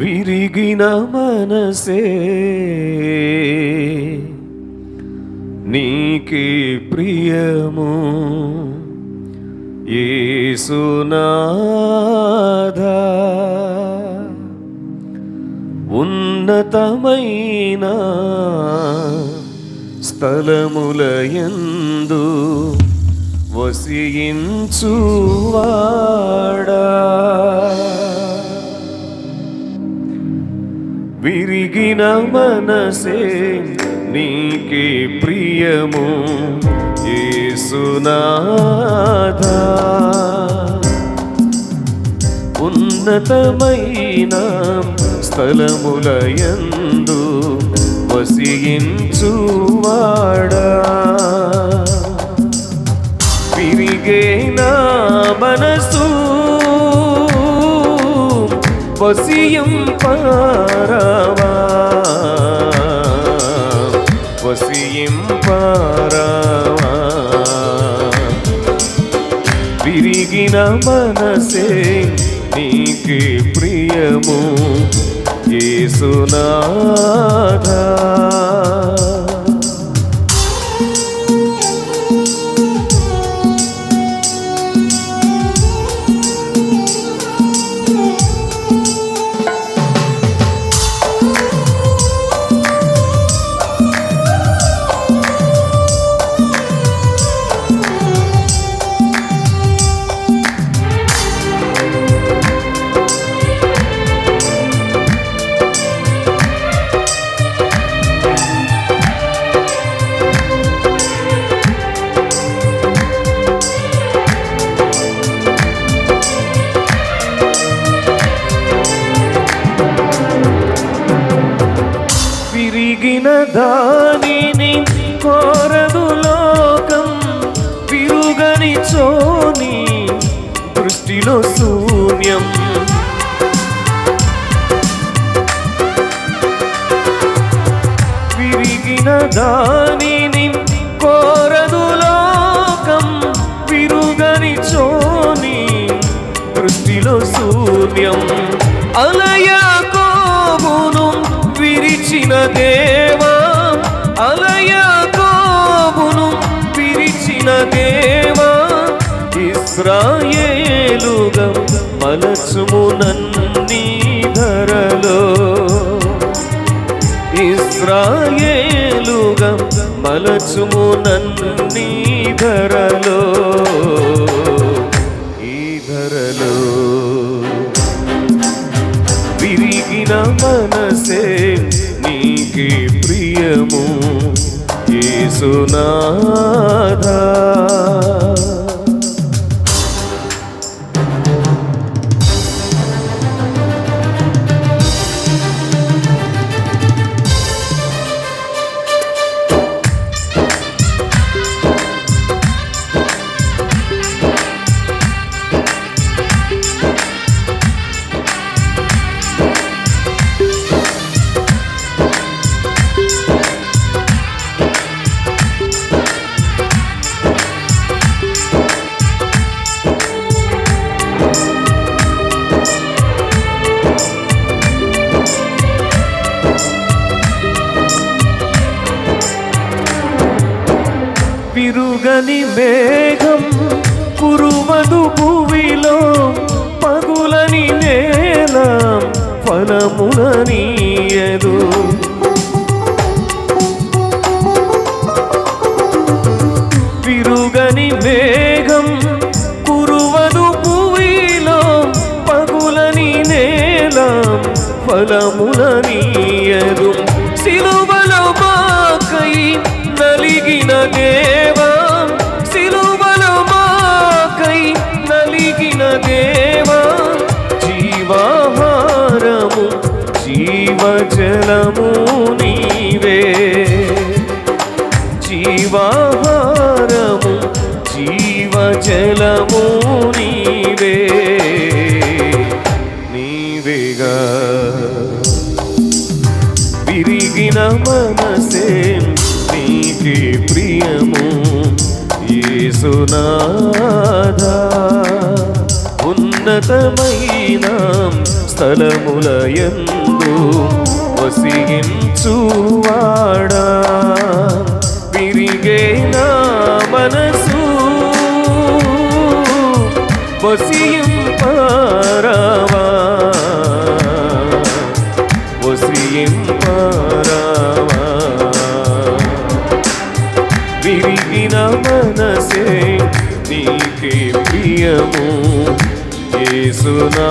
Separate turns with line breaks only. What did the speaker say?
విరిగిన మనసే. నీకే ప్రియము. ఏసునాథా ఉన్నతమైన స్థలములయందు వసించువాడా విరిగిన మనసే నీకే ప్రియము ఏసునాథా ఉన్నతమైన స్థలములయందు వసించువాడా వసియం పారావా. వసియం పారావా. విరిగిన మనసే నీకు ప్రియము. ఏసునాథా విరిగిన దానిని కోరదు లోకం విరుగని చోని దృష్టిలో శూన్యం. విరిగిన దానిని కోరదు లోకం విరుగని చోని దృష్టిలో శూన్యం. అలయా పిలిచిన దేవా అలయ కోబును పిలిచిన దేవా ఇస్రాయేలుగా మలచుము నన్నీ ధరలో. ఇస్రాయేలుగా మలచుము నన్నీ ధరలో. ఈ ధరలో విరిగిన మనసే ప్రియము ఏసునాథా తిరుగని మేఘం కురువదు భూమిలో పగులని నేల ఫలముననీయదు తిరుగని మేఘం కురువదు భూమిలో పగులని నేల ఫలముననీయదు సిలువలో మాకై నలిగిన నేల జీవజలము నీవే జీవాహారము జీవజలము నీవే నీవేగా విరిగిన మనసే నీకే ప్రియము ఏసునాథా ఉన్న ఉన్నతమైన స్థలములయందు వసించువాడా. విరిగేనా మనసు వసియం పారావా వసియం పారావా విరిగిన మనసే నీకే ప్రియము. యేసునాథా.